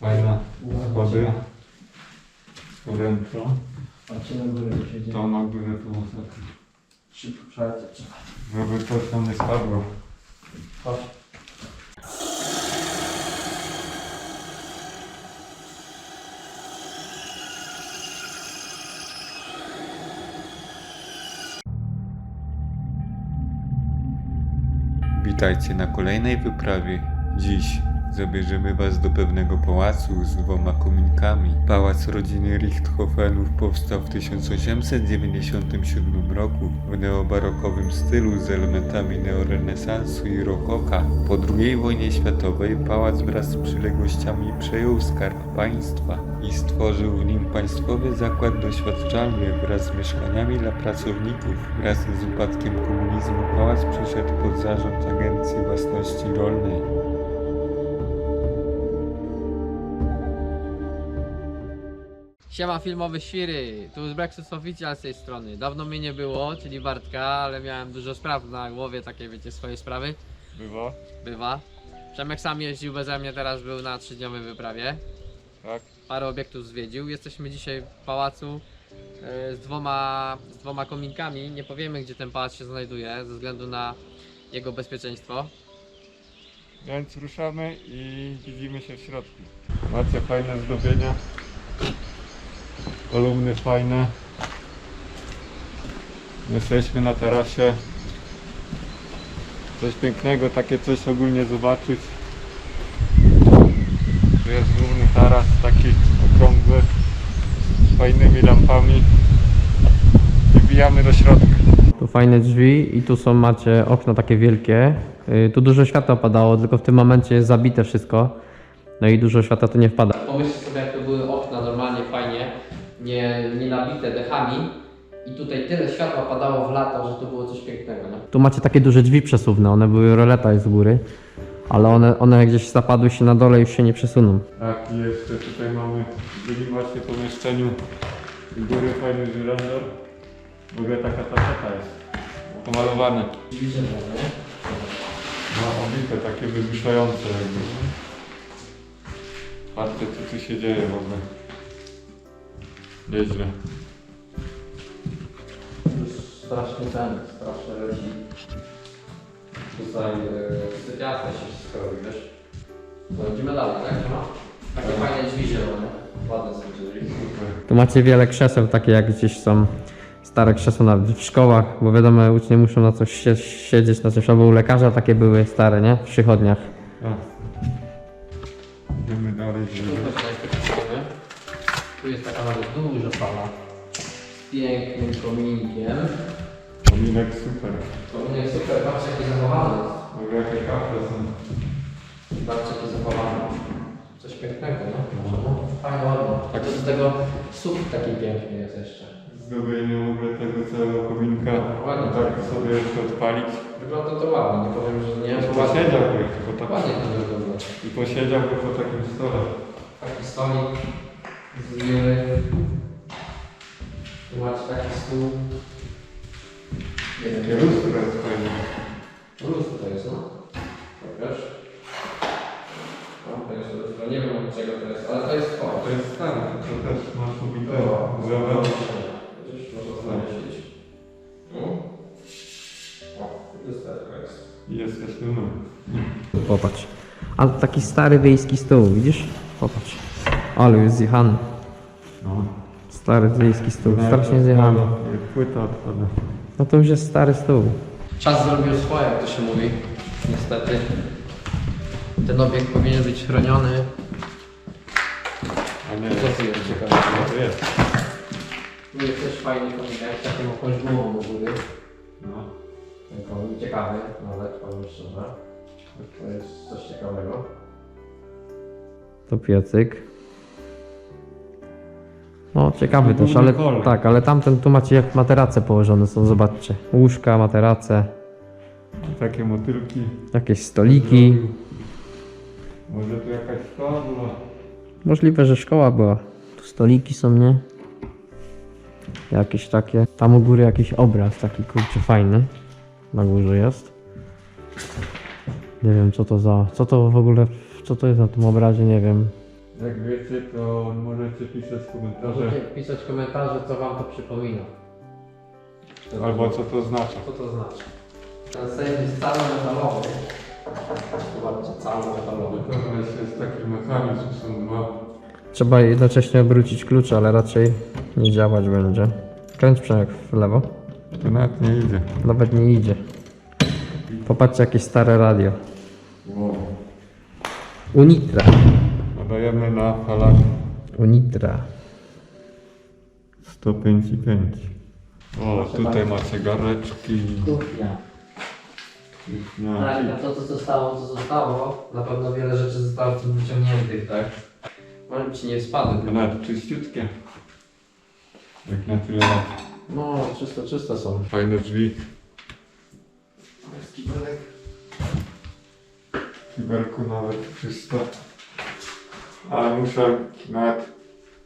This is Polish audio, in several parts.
Fajna schody. Ręczo. Patrzcie na górę, co się dzieje. To na górę tu ostatnio. Szybko przelecę. Żeby tam nie spadło. Chodź. Witajcie na kolejnej wyprawie. Dziś zabierzemy Was do pewnego pałacu z dwoma kominkami. Pałac rodziny Richthofenów powstał w 1897 roku w neobarokowym stylu z elementami neorenesansu i rokoka. Po II wojnie światowej pałac wraz z przyległościami przejął skarb państwa i stworzył w nim państwowy zakład doświadczalny wraz z mieszkaniami dla pracowników. Wraz z upadkiem komunizmu pałac przeszedł pod zarząd Agencji Własności Rolnej. Siema filmowy świry, tu z Brexus Official z tej strony. Dawno mnie nie było, czyli Bartka, ale miałem dużo spraw na głowie, takie wiecie, swoje sprawy. Bywa? Bywa. Przemek sam jeździł beze mnie, teraz był na trzydniowej wyprawie. Tak. Parę obiektów zwiedził. Jesteśmy dzisiaj w pałacu e, z dwoma, z dwoma kominkami. Nie powiemy gdzie ten pałac się znajduje, ze względu na jego bezpieczeństwo. Więc ruszamy i widzimy się w środku. Macie fajne zdobienia. Kolumny fajne. Jesteśmy na tarasie. Coś pięknego, takie coś ogólnie zobaczyć. Tu jest główny taras, taki okrągły, z fajnymi lampami. I wbijamy do środka. Tu fajne drzwi i tu są macie okna takie wielkie. Y, Tu dużo światła padało, tylko w tym momencie jest zabite wszystko. No i dużo światła tu nie wpada. Pomyślcie sobie jak to były okna normalnie fajnie, nie, nie nabite dechami. I tutaj tyle światła padało w lato, że to było coś pięknego. Nie? Tu macie takie duże drzwi przesuwne, one były roleta z góry. Ale one, one gdzieś zapadły się na dole i już się nie przesuną. Tak, i jeszcze tutaj mamy w drugim właśnie pomieszczeniu z góry fajny żyrandol. W ogóle taka tapeta jest. Pomalowane. No, obite, takie wyduszające jakby. Patrzcie co tu się dzieje w ogóle. Nieźle. Straszny ten, straszny leci. Tutaj yy, ciasne się wszystko robi, wiesz? To idziemy dalej, tak? No. Takie fajne drzwi zielone. Ładne są drzwi. Tu macie wiele krzeseł, takie jak gdzieś są stare krzesła nawet w szkołach, bo wiadomo, uczniowie muszą na coś sie- siedzieć, na czymś, albo u lekarza takie były stare, nie? W przychodniach. A. Idziemy dalej. Tu jest taka nawet duża sala z pięknym kominkiem. Kominek super. Kominek super, patrzcie jaki zachowany jest. W ogóle jakie kafle są. Patrzcie jaki zachowany. Coś pięknego, nie? Fajnie, ładnie. Tak do tego sufit taki piękny jest jeszcze. Zdobienie w ogóle tego całego kominka. Ładnie. Tak sobie jeszcze odpalić. Wygląda to ładnie, nie powiem, że nie. Bo posiedziałby, bo tak, Ładnie to wygląda. i posiedziałby po takim stole. Taki stolik z miły. Tu macie taki stół. Nie wiem, lustro jest fajne. lustro to jest, no. Pokaż. No, to jest lustro. Nie wiem od czego to jest, ale to jest To o. jest stare, to też masz ubite. Zobacz. Widzisz, można znaleźć. No. O, lusterko jest. I jesteśmy my. Popatrz. A to taki stary wiejski stół, widzisz? Ale jest zjechany. No. Stary wiejski stół, strasznie zjechany. Płyta odpada. No to już jest stary stół. Czas zrobił swoje, jak to się mówi. Niestety. Ten obiekt powinien być chroniony. A nie, Co tu jest ciekawe? No to jest. Tu jest też fajny kominek, z taką jakąś głową u góry. No. Ten komin ciekawy, nawet powiem szczerze. To jest coś ciekawego. To piecyk. No ciekawy też, ale kolor. tak, ale tamten tu macie jak materace położone są, zobaczcie. Łóżka, materace, Takie motylki. jakieś stoliki. Może tu jakaś szkoła była? Możliwe, że szkoła była. Tu stoliki są, nie? Jakieś takie. Tam u góry jakiś obraz taki kurczę fajny. Na górze jest. Nie wiem co to za. Co to w ogóle. Co to jest na tym obrazie, nie wiem. Jak wiecie, to możecie pisać komentarze. Możecie pisać komentarze, co wam to przypomina. Albo co to oznacza. Co to znaczy? Ten sejf jest cały metalowy. Zobaczcie, cały metalowy. To jest taki mechanizm, są dwa. Trzeba jednocześnie obrócić klucz, ale raczej nie działać będzie. Kręć Przemek w lewo. To nawet nie idzie. Nawet nie idzie. Popatrzcie, jakieś stare radio. Wow. Unitra. Nadajemy na falach Unitra. 105,5. O, tutaj macie gareczki. Kuchnia. No. Tak, a to co zostało, co zostało, na pewno wiele rzeczy zostało w tym wyciągniętych, tak? Może ci nie spadły. Nawet czyściutkie. Jak na tyle lat. No, czysto, czysto są. Fajne drzwi. Kibelku nawet czysto. Ale muszę nawet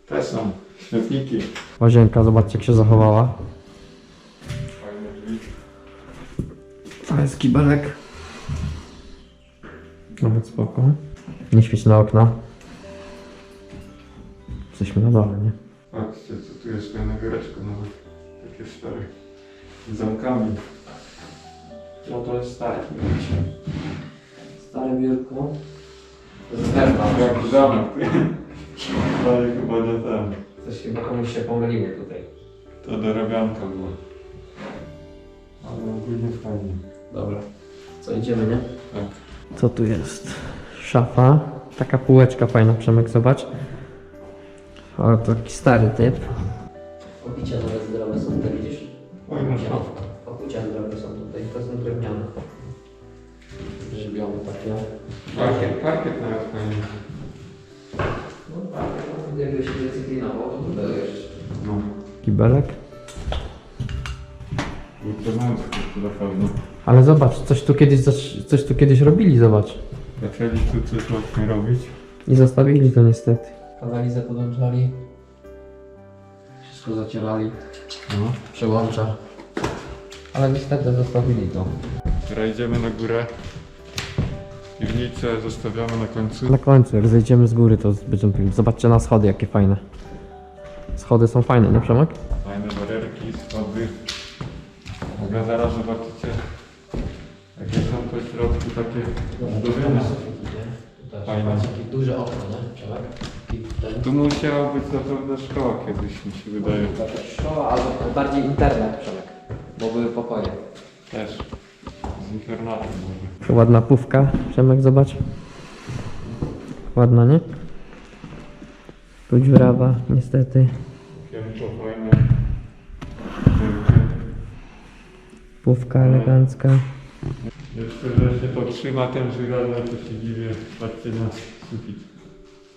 te są śmietniki. Łazienka, zobaczcie jak się zachowała. Fajne drzwi. To jest kibelek. Nawet spoko. Nie świeć na okna. Jesteśmy na dole, nie? Patrzcie co tu jest fajne gareczko nawet. Takie stare. Z zamkami. No to jest stare. Stare biurko. To jest herba. Jak zamek. Ale chyba nie ten. Coś chyba komuś się pomyliło tutaj. To dorabianka była. Ale ogólnie fajnie. Dobra. Co, idziemy, nie? Tak. Co tu jest? Szafa. Taka półeczka fajna, Przemek, zobacz. O, to taki stary typ. Obicia nawet zdrowe są tutaj, widzisz? Fajna szafka. Parkiet, parkiet nawet fajnie. No tak, no, jakby się recyklinował, to tutaj jeszcze. No. Kibelek. Kurczę to na pewno. Ale zobacz, coś tu kiedyś, coś tu kiedyś robili, zobacz. Zaczęli tu coś właśnie robić. I zostawili to niestety. Kanalizę podłączali. Wszystko zacierali. No. Przełącza. Ale niestety zostawili to. Teraz idziemy na górę. Piwnicę zostawiamy na końcu. Na końcu, jak zejdziemy z góry, to będziemy pił. Zobaczcie na schody, jakie fajne. Schody są fajne, nie Przemek? Fajne barierki, schody. W ogóle zaraz zobaczycie jakie są po środku takie zdobienia. Fajne. Takie duże okno, nie Przemek? Tu musiała być zapewne szkoła kiedyś mi się wydaje. Szkoła, albo bardziej internet, Przemek. Bo były pokoje. Też. Z internatem może. Ładna pówka, Przemek, zobacz. Ładna, nie? Tu dziurawa, niestety. Okienko fajne. Pówka elegancka. Jeszcze, że się to trzyma ten żyrandol, to się dziwię. Patrzcie na sufit.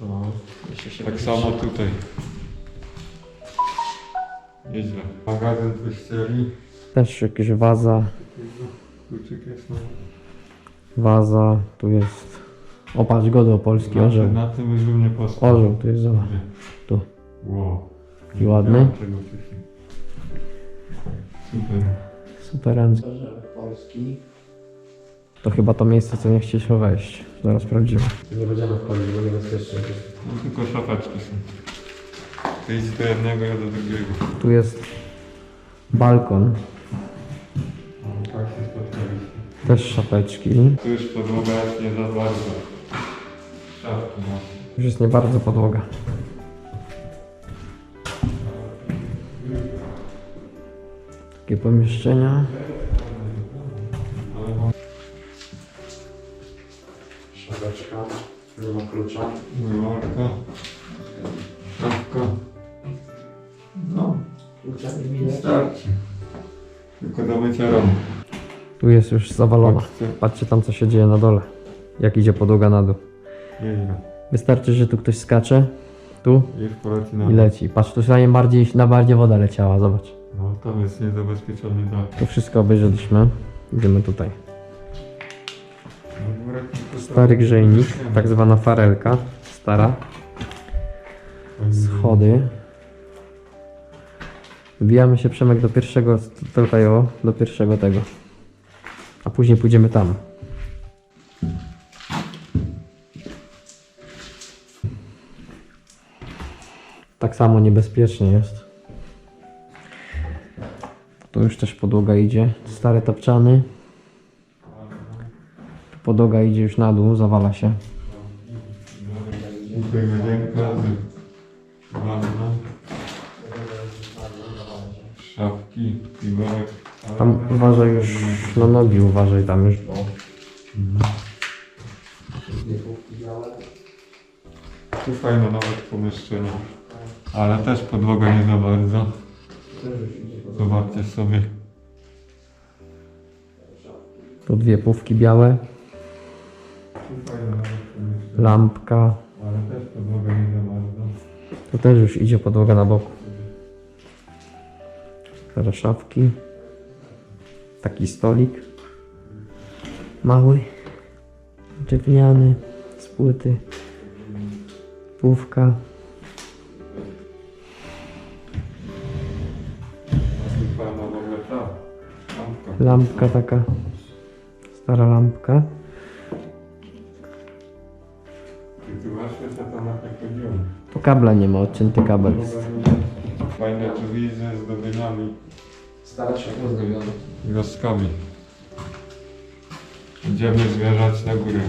No, się Tak samo tutaj. Nieźle. Magazyn wyścieli. Też jakaś waza, Kluczyk jest na... waza, tu jest... Opatrz go do Polski, na, orzeł. na tym już bym nie postał. Orzeł, tu jest, zobacz. Tu. Wow. I ładny. Nie mam czego wcześniej. Super. Super Andrzej. Polski. To chyba to miejsce, co nie chcieliśmy wejść. Zaraz sprawdzimy. Nie będziemy wchodzić, bo niebezpiecznie. No tylko szafeczki są. Ty idź do jednego, ja do drugiego. Tu jest balkon, O, tak się spotkaliśmy. Też szapeczki. Tu już podłoga jest nie za bardzo. Szafki masz. Już jest nie bardzo podłoga. Takie pomieszczenia. Ale mam Szapeczka, nie ma klucza. mywarka. Szafka. No, Klucza nie widać. starczy. Tylko do mycia rąk. Tu jest już zawalona. Patrzcie. Patrzcie tam, co się dzieje na dole. Jak idzie podłoga na dół. Nieźle. Wystarczy, że tu ktoś skacze. Tu Już poleci na i leci. Patrz, tu na bardziej, na bardziej woda leciała, zobacz. No, tam jest niezabezpieczony dach. Tu wszystko obejrzeliśmy. Idziemy tutaj. No, tylko Stary grzejnik, tak zwana farelka. Stara. Schody. Wbijamy się Przemek do pierwszego, tutaj o, do pierwszego tego. A później pójdziemy tam. tak samo niebezpiecznie jest. Tu już też podłoga idzie. Stare tapczany. Podłoga idzie już na dół, zawala się. Szafki, piworek. Tam uważaj już na nogi, uważaj tam już. Bo... Tu fajne nawet pomieszczenie. Ale też podłoga nie za bardzo. Zobaczcie sobie. Tu dwie pówki białe, lampka. Ale też podłoga nie za bardzo. Tu też już idzie podłoga na boku. Teraz szafki. Taki stolik. Mały. Drewniany. Z płyty. Pówka. A tu fajna w ogóle ta lampka. Taka. Stara lampka. Tu kabla nie ma, odcięty kabel jest. Fajne drzwi ze zdobieniami Stara światło zdobione. i gostkami. Idziemy zmierzać na górę.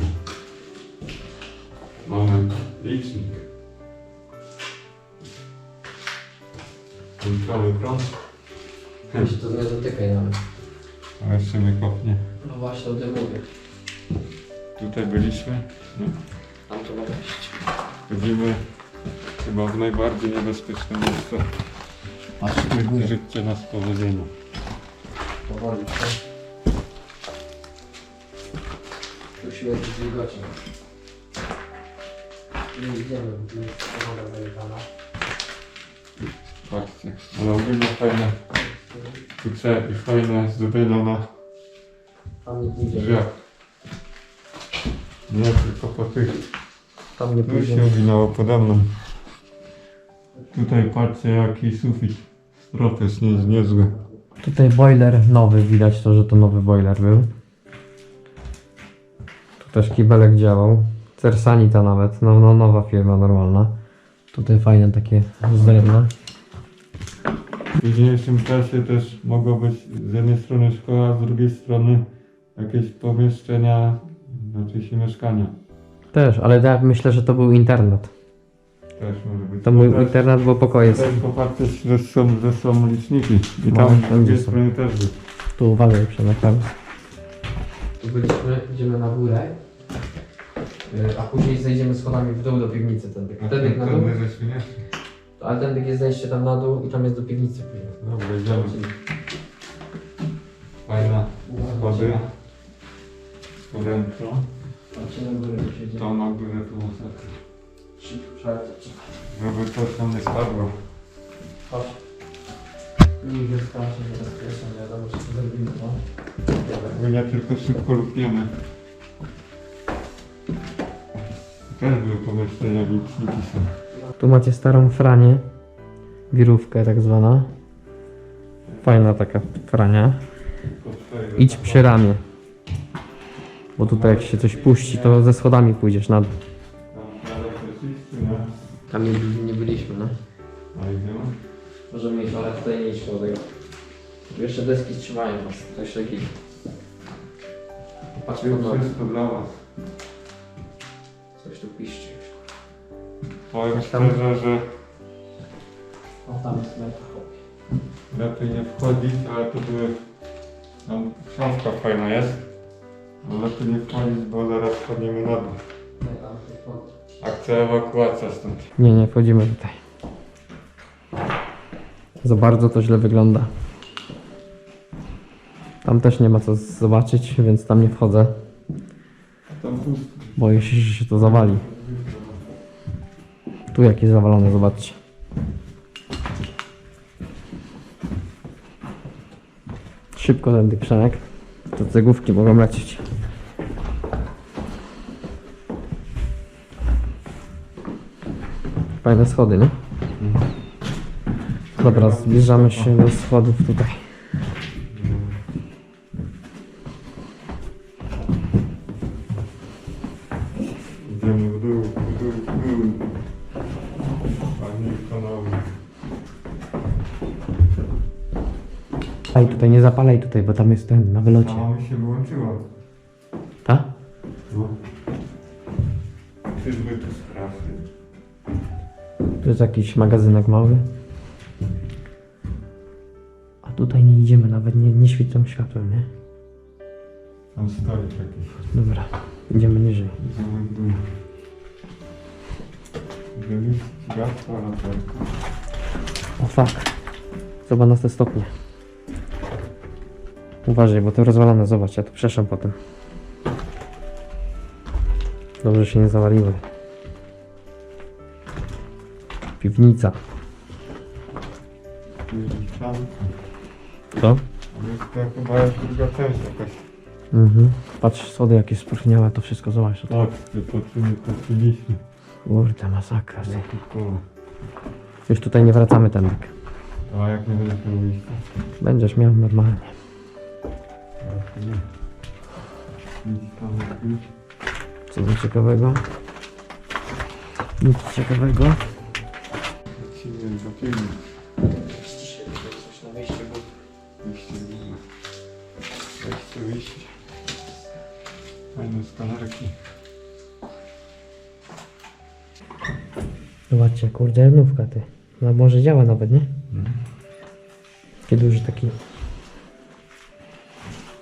Mamy licznik. Włączamy prąd. Weź to nie dotykaj nawet. A jeszcze mnie kopnie. No właśnie o tym mówię. Tutaj byliśmy. No. Tam to wejść. Chodzimy chyba w najbardziej niebezpieczne miejsce. Patrz, Życzcie nas powodzenia. Powoli, co? Tu śmierdzi wilgocią. Nie idziemy, bo tu jest pogoda zajebana. Patrzcie. Ale ogólnie fajne kuce i fajne zdobienia na Tam nie pójdziemy. drzwiach. Nie tylko po tych. Tam nie Tu się pójdziemy. uginało pode mną. Tutaj patrzcie jaki sufit. Strop jest nie, niezły. Tutaj boiler nowy, widać to, że to nowy boiler był. Tu też kibelek działał. Cersanita nawet, no, no nowa firma normalna. Tutaj fajne takie z drewna. W późniejszym czasie też mogło być z jednej strony szkoła, z drugiej strony jakieś pomieszczenia, znaczy się mieszkania. Też, ale ja myślę, że to był internat. Też może być. To mój Też- internat, bo pokoje są. Też popatrzeć, że są, że są liczniki. I No, tam wszędzie drugiej są. strony też był. Tu uważaj Przemek tam. Tu byliśmy, idziemy na górę. Yy, A później zejdziemy schodami w dół do piwnicy ten dyk. Ten dyk na dół. Wtedy żeśmy nie szli. Ale ten dyk jest zejście tam na dół i tam jest do piwnicy później. Dobra, idziemy. Fajna schody. Spodęczo. Patrzcie na górę, tu się dzieje. Tam na górę tu. Szybko przelecę, trzeba. Żeby coś tam nie spadło. Chodź. Nikt nie stała się niebezpieczna, nie wiadomo, czy to zrobimy, no. My nie tylko szybko lubniemy. Też były pomieszczenia, liczniki są. Tu macie starą franię. Wirówkę tak zwana. Fajna taka frania. Idź przy ramię. Bo tutaj jak się coś puści, to ze schodami pójdziesz na dół. Tam nie, nie byliśmy, no. A idziemy? Możemy iść, ale tutaj nie idźmy do tego. Tu jeszcze deski trzymają nas, to jeszcze git. Patrz pod nogi. wszystko dla was. Coś tu piszczy. Powiem Tam- szczerze, że O, tam jest meta. lepiej nie wchodzić, ale to były... Tam szafka fajna jest. Ale lepiej nie wchodzić, bo zaraz wchodzimy na dół. Akcja ewakuacja stąd. Nie, nie wchodzimy tutaj. Za bardzo to źle wygląda. Tam też nie ma co zobaczyć, więc tam nie wchodzę. Tam pustko. Boję się, że się to zawali. Tu jakie zawalone, zobaczcie. Szybko ten Przemek. To cegłówki mogą lecieć. Fajne schody, nie? Dobra, zbliżamy się do schodów tutaj. Idziemy w dół, w dół, w dół. Panika. ponownie. Ej, tutaj nie zapalaj tutaj, bo tam jest ten, na wylocie. Mama mi się wyłączyła. Jest jakiś magazynek mały. A tutaj nie idziemy, nawet nie, nie świecą światłem, nie? Tam stolik jakiś. Dobra, idziemy niżej. Gdybyś latarka. O fuck. Zobacz na te stopnie. Uważaj, bo to rozwalone, zobacz, ja tu przeszłam potem. Dobrze się nie zawaliły. Piwnica. Tam. Co? To chyba jest druga część jakaś. Mhm. Patrz, schody jakie spróchniałe, to wszystko zobacz. To... Tak, to tu nie trafiliśmy. Kurde, masakra. ty. Jakie koło. Już tutaj nie wracamy ten tak. A jak nie będę miał wyjść? Będziesz miał normalnie. A, to nie. Nic tam jakieś. Co za ciekawego? Nic ciekawego. Coś na wyjście. Wyjście ma. Wejście, wyjście. Fajne. Zobaczcie, kurde, jednowka ty. No może działa nawet, nie? Taki duży taki.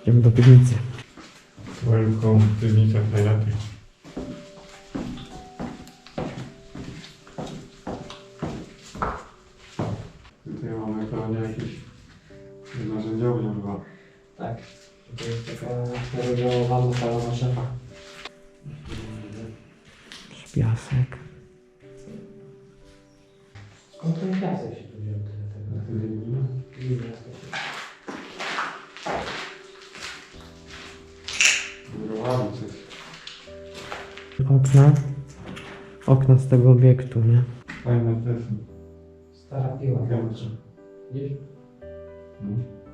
Idziemy do piwnicy. Welcome, piwnica Hayaty. Skąd ten piasek się tu wziął tyle tego? Glina jakaś. Murowali coś. Okna. Okna z tego obiektu, nie? Fajne też. Stara piła. Piątka. Widzisz?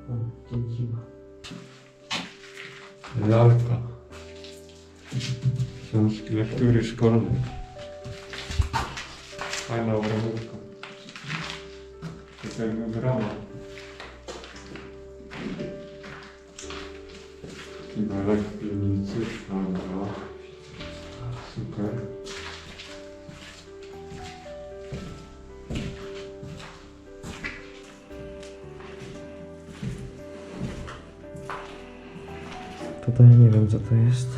No. Dzięciła. Lalka. Książki, lektury szkolne. Fajna obrazówka. Tak jakby brama. Kibelek w piwnicy. Dobra. Super. Tutaj nie wiem co to jest.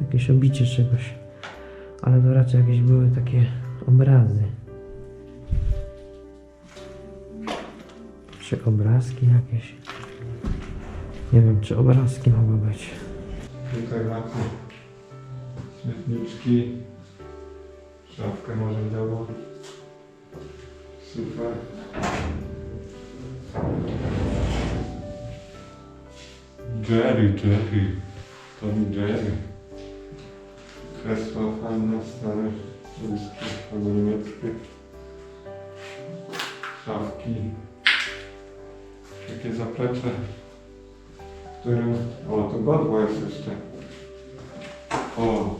Jakieś obicie czegoś. Ale to raczej jakieś były takie obrazy. Czy obrazki jakieś? Nie wiem, czy obrazki mogły być. Tutaj macie śmietniczki. Szafkę narzędziową. Super. Jerry, Jerry. To mi Jerry. Kresła fajne, stare, polskie albo niemieckie. Szafki. Takie zaplecze, w którym... O, tu godło jest jeszcze. O!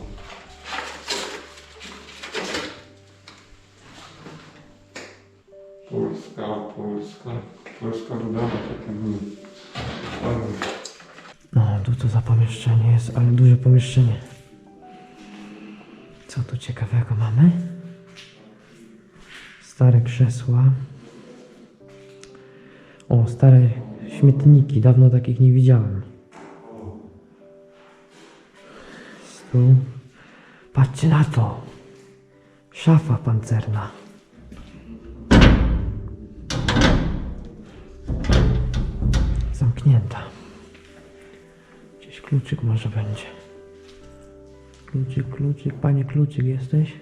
Polska, Polska. Polska były. Ładne. No, tu to za pomieszczenie jest, ale duże pomieszczenie. Co tu ciekawego mamy? Stare krzesła. O, stare śmietniki. Dawno takich nie widziałem. Stół. Patrzcie na to. Szafa pancerna. Zamknięta. Gdzieś kluczyk może będzie. Kluczyk, kluczyk. Panie kluczyk jesteś?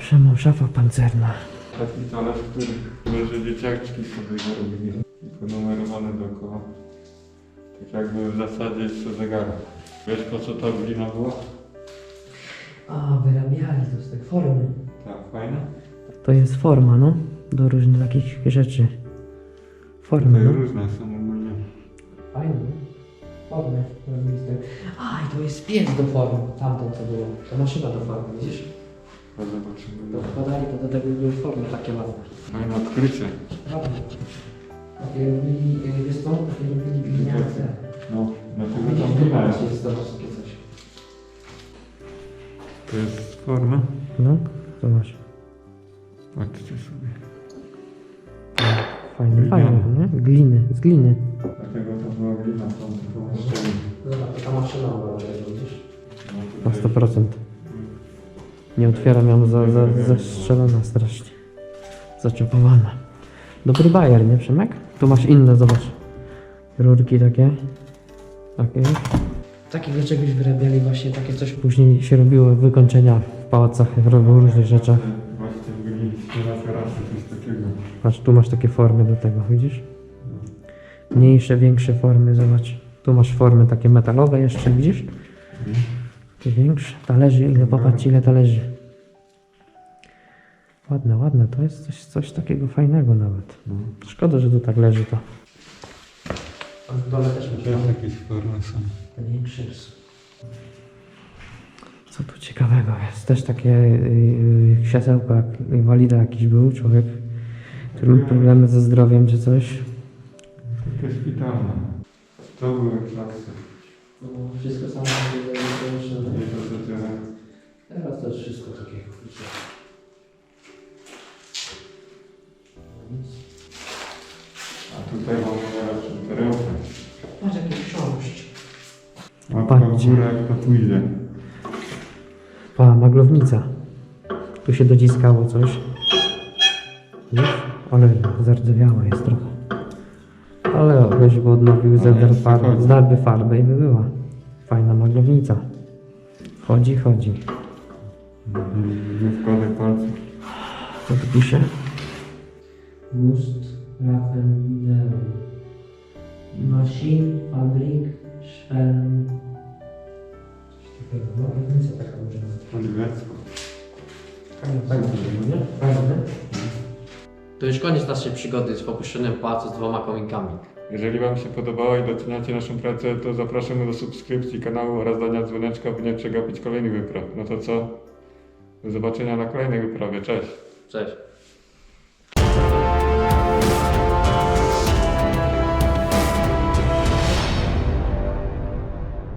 Przemą szafa pancerna. Taki talerz, który leży dzieciaczki sobie zarobili. I ponumerowane dookoła. Tak jakby w zasadzie jeszcze zegara. Wiesz po co ta glina była? A, wyrabiali to z tej formy. Tak, fajna? To jest forma, no. Do różnych takich rzeczy. Formy, Tutaj no. różne są ogólnie. Fajne. Formy. A, i to jest piec do formy. Tamten co było. To maszyna do formy, widzisz? To zobaczymy. To wkładali to do tego były formy takie ładne. Fajne odkrycie. Ładne. Takie robili, y, wiesz co, takie robili gliniarce. No, dlatego tam nie macie, jest zobacz takie coś. To jest forma. No, zobacz. Patrzcie sobie. Fajne, Gliniane. fajne, nie? Gliny, z gliny. Dlatego to była glina w tamtym pomieszczeniu. Zobacz, ta maszyna była widzisz? No Na tutaj- 100%. Nie otwieram ją za, za, zastrzelona strasznie. Zaczepowana. Dobry bajer, nie Przemek? Tu masz inne, zobacz. Rurki takie. Takie. Takich czegoś wyrabiali właśnie takie coś. Później się robiło wykończenia w pałacach, w różnych rzeczach. Właśnie coś takiego. Patrz, tu masz takie formy do tego, widzisz? Mniejsze, większe formy, zobacz. Tu masz formy takie metalowe jeszcze, widzisz? Takie większe. Talerzy, ile popatrz, ile talerzy. Ładne, ładne. To jest coś, coś takiego fajnego nawet. No. Szkoda, że tu tak leży to. A w dole też Też jakieś formy są. Jest. Co tu ciekawego jest? Też takie yy, krzesełko, jak inwalida jakiś był, człowiek, który miał problemy ze zdrowiem czy coś. Takie szpitalne. To były klasy. No, wszystko samo Nie to co teraz. Teraz to jest wszystko takiego. A tutaj mamy najlepszą perełkę. Patrz jakie książki. Łapka w Patrzcie. górę jak to pójdzie. Pa, maglownica. Tu się dociskało coś. Wiesz? Ale zardzewiała jest trochę. Ale weź by odnowił farbę, spokojnie. zdalby farbę i by była. Fajna maglownica. Chodzi, chodzi. Nie wkładaj palców. Co tu pisze? Gust Raffenderum. Maschine, Fabrik, Schwellen. Coś takiego. Maglownica taka może niemiecku. Fajne, nie? Fajne. To już koniec naszej przygody z opuszczonym pałacu z dwoma kominkami. Jeżeli Wam się podobało i doceniacie naszą pracę, to zapraszamy do subskrypcji kanału oraz dania dzwoneczka, by nie przegapić kolejnych wypraw. No to co? Do zobaczenia na kolejnej wyprawie. Cześć! Cześć.